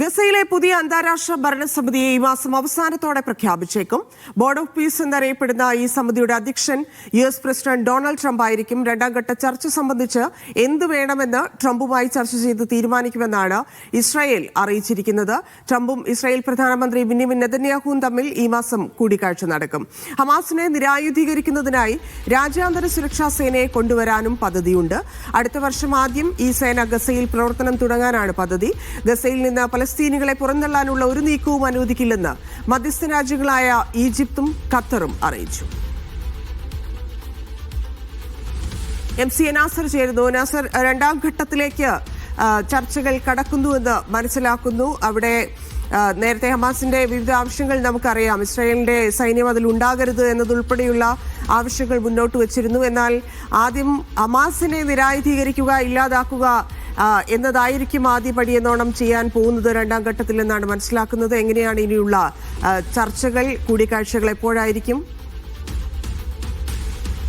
ഗസയിലെ പുതിയ അന്താരാഷ്ട്ര ഭരണസമിതിയെ ഈ മാസം അവസാനത്തോടെ പ്രഖ്യാപിച്ചേക്കും. ബോർഡ് ഓഫ് പീസ് എന്നറിയപ്പെടുന്ന ഈ സമിതിയുടെ അധ്യക്ഷൻ U S president Donald Trump ആയിരിക്കും. രണ്ടാം ഘട്ട ചർച്ച സംബന്ധിച്ച് എന്ത് വേണമെന്ന് ട്രംപുമായി ചർച്ച ചെയ്ത് തീരുമാനിക്കുമെന്നാണ് ഇസ്രായേൽ അറിയിച്ചിരിക്കുന്നത്. ട്രംപും ഇസ്രായേൽ പ്രധാനമന്ത്രി ബിന്യമിൻ നെതന്യാഹുവും തമ്മിൽ ഈ മാസം കൂടിക്കാഴ്ച നടക്കും. ഹമാസിനെ നിരായുധീകരിക്കുന്നതിനായി രാജ്യാന്തര സുരക്ഷാ സേനയെ കൊണ്ടുവരാനും പദ്ധതിയുണ്ട്. അടുത്ത വർഷം ആദ്യം ഈ സേന ഗസയിൽ പ്രവർത്തനം തുടങ്ങാനാണ് പദ്ധതി. ഗസയിൽ നിന്ന് പലസ്തീനികളെ പുറന്തള്ളാനുള്ള ഒരു നീക്കവും അനുവദിക്കില്ലെന്ന് മധ്യസ്ഥ രാജ്യങ്ങളായ ഈജിപ്തും ഖത്തറും അറിയിച്ചു. എം സി നാസർ ചേരുന്നു. നാസർ രണ്ടാം ഘട്ടത്തിലേക്ക് ചർച്ചകൾ കടക്കുന്നുവെന്ന് മനസ്സിലാക്കുന്നു. അവിടെ നേരത്തെ ഹമാസിന്റെ വിവിധ ആവശ്യങ്ങൾ നമുക്കറിയാം. ഇസ്രായേലിന്റെ സൈന്യം അതിൽ ഉണ്ടാകരുത് എന്നതുൾപ്പെടെയുള്ള ആവശ്യങ്ങൾ മുന്നോട്ട് വച്ചിരുന്നു. എന്നാൽ ആദ്യം ഹമാസിനെ നിരായുധീകരിക്കുക ഇല്ലാതാക്കുക എന്നതായിരിക്കും ആദ്യപടി എന്നോണം ചെയ്യാൻ പോകുന്നത് രണ്ടാം ഘട്ടത്തിൽ എന്നാണ് മനസ്സിലാക്കുന്നത്. എങ്ങനെയാണ് ഇനിയുള്ള ചർച്ചകൾ കൂടിക്കാഴ്ചകൾ എപ്പോഴായിരിക്കും?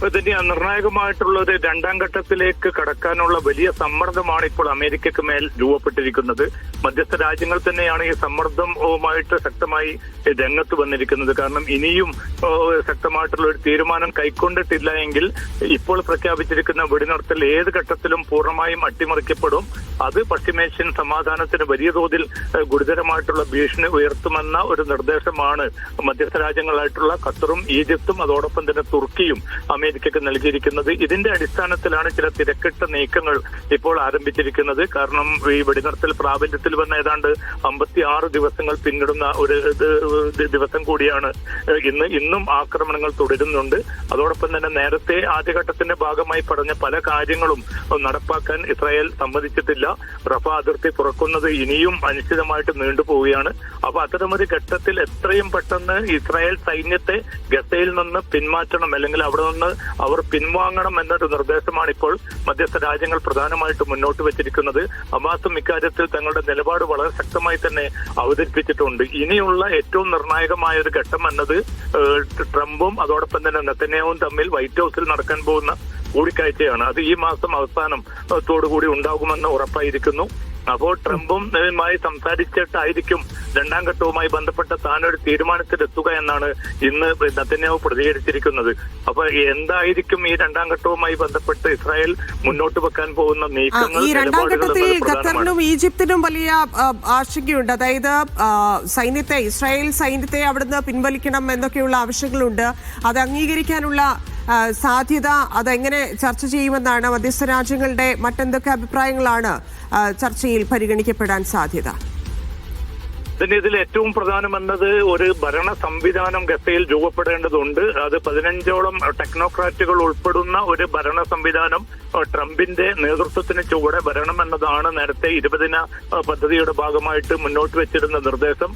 ഇതിന്റെ നിർണായകമായിട്ടുള്ള ഒരു രണ്ടാം ഘട്ടത്തിലേക്ക് കടക്കാനുള്ള വലിയ സമ്മർദ്ദമാണ് ഇപ്പോൾ അമേരിക്കക്ക് മേൽ രൂപപ്പെട്ടിരിക്കുന്നത്. മധ്യസ്ഥ രാജ്യങ്ങൾ തന്നെയാണ് ഈ സമ്മർദ്ദവുമായിട്ട് ശക്തമായി രംഗത്ത് വന്നിരിക്കുന്നത്. കാരണം ഇനിയും ശക്തമായിട്ടുള്ള ഒരു തീരുമാനം കൈക്കൊണ്ടിട്ടില്ല എങ്കിൽ ഇപ്പോൾ പ്രഖ്യാപിച്ചിരിക്കുന്ന വെടിനിർത്തൽ ഏത് ഘട്ടത്തിലും പൂർണമായും അട്ടിമറിക്കപ്പെടും. അത് പശ്ചിമേഷ്യൻ സമാധാനത്തിന് വലിയ തോതിൽ ഗുരുതരമായിട്ടുള്ള ഭീഷണി ഉയർത്തുമെന്ന ഒരു നിർദ്ദേശമാണ് മധ്യസ്ഥ രാജ്യങ്ങളായിട്ടുള്ള ഖത്തറും ഈജിപ്തും അതോടൊപ്പം തന്നെ തുർക്കിയും അമേരിക്കക്ക് നൽകിയിരിക്കുന്നത്. ഇതിന്റെ അടിസ്ഥാനത്തിലാണ് ചില തിരക്കിട്ട നീക്കങ്ങൾ ഇപ്പോൾ ആരംഭിച്ചിരിക്കുന്നത്. കാരണം ഈ വെടിനിർത്തൽ പ്രാബല്യത്തിൽ വന്ന ഏതാണ്ട് അമ്പത്തി ആറ് ദിവസങ്ങൾ പിന്നിടുന്ന ഒരു ദിവസം കൂടിയാണ് ഇന്ന് ഇന്നും ആക്രമണങ്ങൾ തുടരുന്നുണ്ട്. അതോടൊപ്പം തന്നെ നേരത്തെ ആദ്യഘട്ടത്തിന്റെ ഭാഗമായി പറഞ്ഞ പല കാര്യങ്ങളും നടപ്പാക്കാൻ ഇസ്രായേൽ സമ്മതിച്ചിട്ടില്ല. റഫ അതിർത്തി തുറക്കുന്നത് ഇനിയും അനിശ്ചിതമായിട്ട് നീണ്ടുപോവുകയാണ് അപ്പൊ അത്തരമൊരു ഘട്ടത്തിൽ എത്രയും പെട്ടെന്ന് ഇസ്രായേൽ സൈന്യത്തെ ഗസയിൽ നിന്ന് പിന്മാറ്റണം അല്ലെങ്കിൽ അവിടെ നിന്ന് അവർ പിൻവാങ്ങണം എന്നൊരു നിർദ്ദേശമാണ് ഇപ്പോൾ മധ്യസ്ഥ രാജ്യങ്ങൾ പ്രധാനമായിട്ട് മുന്നോട്ട് വെച്ചിരിക്കുന്നത്. അമാസും ഇക്കാര്യത്തിൽ തങ്ങളുടെ നിലപാട് വളരെ ശക്തമായി തന്നെ അവതരിപ്പിച്ചിട്ടുണ്ട്. ഇനിയുള്ള ഏറ്റവും നിർണായകമായ ഒരു ഘട്ടം എന്നത് ട്രംപും അതോടൊപ്പം തന്നെ നെത്തന്യാവും തമ്മിൽ വൈറ്റ് ഹൗസിൽ നടക്കാൻ പോകുന്ന കൂടിക്കാഴ്ചയാണ്. അത് ഈ മാസം അവസാനം കൂടി ഉണ്ടാകുമെന്ന് ഉറപ്പായിരിക്കുന്നു. അപ്പോൾ ട്രംപും സംസാരിച്ചിട്ടായിരിക്കും രണ്ടാം ഘട്ടവുമായി ബന്ധപ്പെട്ട താനൊരു തീരുമാനത്തിലെത്തുക എന്നാണ് ഇന്ന് നത്തന്യാവ് പ്രതികരിച്ചിരിക്കുന്നത്. അപ്പൊ എന്തായിരിക്കും ഈ രണ്ടാം ഘട്ടവുമായി ബന്ധപ്പെട്ട് ഇസ്രായേൽ മുന്നോട്ട് വെക്കാൻ പോകുന്ന നീക്കങ്ങൾ ഈ രണ്ടാം ഘട്ടത്തിൽ ഖത്തറിനും ഈജിപ്തിനും വലിയ ആശങ്കയുണ്ട്. അതായത് സൈന്യത്തെ ഇസ്രായേൽ സൈന്യത്തെ അവിടുന്ന് പിൻവലിക്കണം എന്നൊക്കെയുള്ള ആവശ്യങ്ങളുണ്ട്. അത് അംഗീകരിക്കാനുള്ള സാധ്യത അതെങ്ങനെ ചർച്ച ചെയ്യുമെന്നാണ് മധ്യസ്ഥ രാജ്യങ്ങളുടെ മറ്റെന്തൊക്കെ അഭിപ്രായങ്ങളാണ് ചർച്ചയിൽ പരിഗണിക്കപ്പെടാൻ സാധ്യത? ഇതിന് ഇതിൽ ഏറ്റവും പ്രധാനമെന്നത് ഒരു ഭരണ സംവിധാനം ഗസയിൽ രൂപപ്പെടേണ്ടതുണ്ട്. അത് പതിനഞ്ചോളം ടെക്നോക്രാറ്റുകൾ ഉൾപ്പെടുന്ന ഒരു ഭരണ സംവിധാനം ട്രംപിന്റെ നേതൃത്വത്തിന് ചുവടെ വരണമെന്നതാണ് നേരത്തെ ഇരുപതിന പദ്ധതിയുടെ ഭാഗമായിട്ട് മുന്നോട്ട് വെച്ചിരുന്ന നിർദ്ദേശം.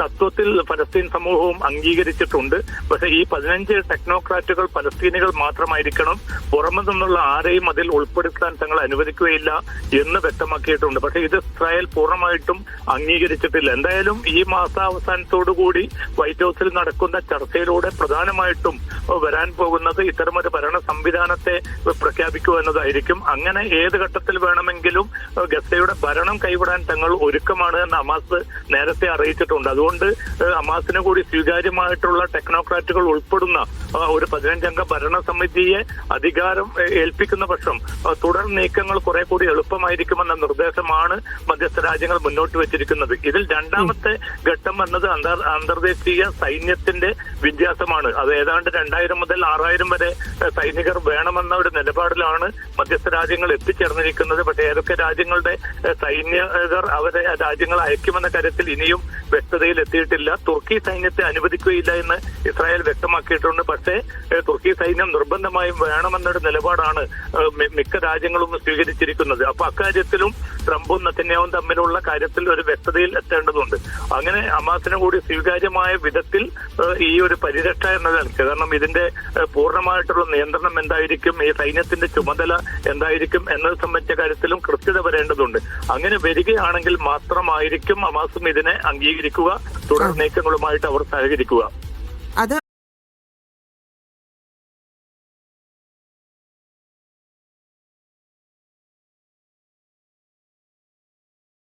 തത്വത്തിൽ പലസ്തീൻ സമൂഹവും അംഗീകരിച്ചിട്ടുണ്ട്. പക്ഷേ ഈ പതിനഞ്ച് ടെക്നോക്രാറ്റുകൾ പലസ്തീനികൾ മാത്രമായിരിക്കണം പുറമെ നിന്നുള്ള ആരെയും അതിൽ ഉൾപ്പെടുത്താൻ തങ്ങൾ അനുവദിക്കുകയില്ല എന്ന് വ്യക്തമാക്കിയിട്ടുണ്ട്. പക്ഷേ ഇത് ഇസ്രായേൽ പൂർണമായിട്ടും അംഗീകരിച്ചിട്ടില്ല. എന്തായാലും ഈ മാസാവസാനത്തോടു കൂടി വൈറ്റ് ഹൗസിൽ നടക്കുന്ന ചർച്ചയിലൂടെ പ്രധാനമായിട്ടും വരാൻ പോകുന്നത് ഇത്തരമൊരു ഭരണ സംവിധാനത്തെ പ്രഖ്യാപിക്കുക എന്നതായിരിക്കും. അങ്ങനെ ഏത് ഘട്ടത്തിൽ വേണമെങ്കിലും ഗസയുടെ ഭരണം കൈവിടാൻ തങ്ങൾ ഒരുക്കമാണ് എന്ന് ഹമാസ് നേരത്തെ അറിയിച്ചിട്ടുണ്ട്. അതുകൊണ്ട് ഏഹ്, ഹമാസിന് കൂടി സ്വീകാര്യമായിട്ടുള്ള ടെക്നോക്രാറ്റുകൾ ഉൾപ്പെടുന്ന ഒരു പതിനഞ്ചംഗ ഭരണസമിതിയെ അധികാരം ഏൽപ്പിക്കുന്ന പക്ഷം തുടർ നീക്കങ്ങൾ കുറെ കൂടി എളുപ്പമായിരിക്കുമെന്ന നിർദ്ദേശമാണ് മധ്യസ്ഥ രാജ്യങ്ങൾ മുന്നോട്ട് വെച്ചിരിക്കുന്നത്. ഇതിൽ രണ്ടാമത്തെ ഘട്ടം എന്നത് അന്തർദേശീയ സൈന്യത്തിന്റെ വിന്യാസമാണ് അത് ഏതാണ്ട് രണ്ടായിരം മുതൽ ആറായിരം വരെ സൈനികർ വേണമെന്ന ഒരു നിലപാടിലാണ് മധ്യസ്ഥ രാജ്യങ്ങൾ എത്തിച്ചേർന്നിരിക്കുന്നത്. പക്ഷേ ഏതൊക്കെ രാജ്യങ്ങളുടെ സൈനികർ അവരെ രാജ്യങ്ങൾ അയക്കുമെന്ന കാര്യത്തിൽ ഇനിയും വ്യക്തതയിൽ എത്തിയിട്ടില്ല തുർക്കി സൈന്യത്തെ അനുവദിക്കുകയില്ല എന്ന് ഇസ്രായേൽ വ്യക്തമാക്കിയിട്ടുണ്ട്. പക്ഷേ തുർക്കി സൈന്യം നിർബന്ധമായും വേണമെന്നൊരു നിലപാടാണ് മിക്ക രാജ്യങ്ങളും സ്വീകരിച്ചിരിക്കുന്നത്. അപ്പൊ അക്കാര്യത്തിലും ട്രംപും നെത്തന്യാവും തമ്മിലുള്ള കാര്യത്തിൽ ഒരു വ്യക്തതയിൽ എത്തേണ്ടതുണ്ട്. അങ്ങനെ ഹമാസിന് കൂടി സ്വീകാര്യമായ വിധത്തിൽ ഈ ഒരു പരിരക്ഷ എന്നതാണ്. കാരണം ഇതിന്റെ പൂർണമായിട്ടുള്ള നിയന്ത്രണം എന്തായിരിക്കും ഈ സൈന്യത്തിന്റെ ചുമതല എന്തായിരിക്കും എന്നത് സംബന്ധിച്ച കാര്യത്തിലും കൃത്യത വരേണ്ടതുണ്ട്. അങ്ങനെ വരികയാണെങ്കിൽ മാത്രമായിരിക്കും അമാസും ഇതിനെ അംഗീകരിക്കുക. തുടർ നീക്കങ്ങളുമായിട്ട് അവർ സഹകരിക്കുക. അത്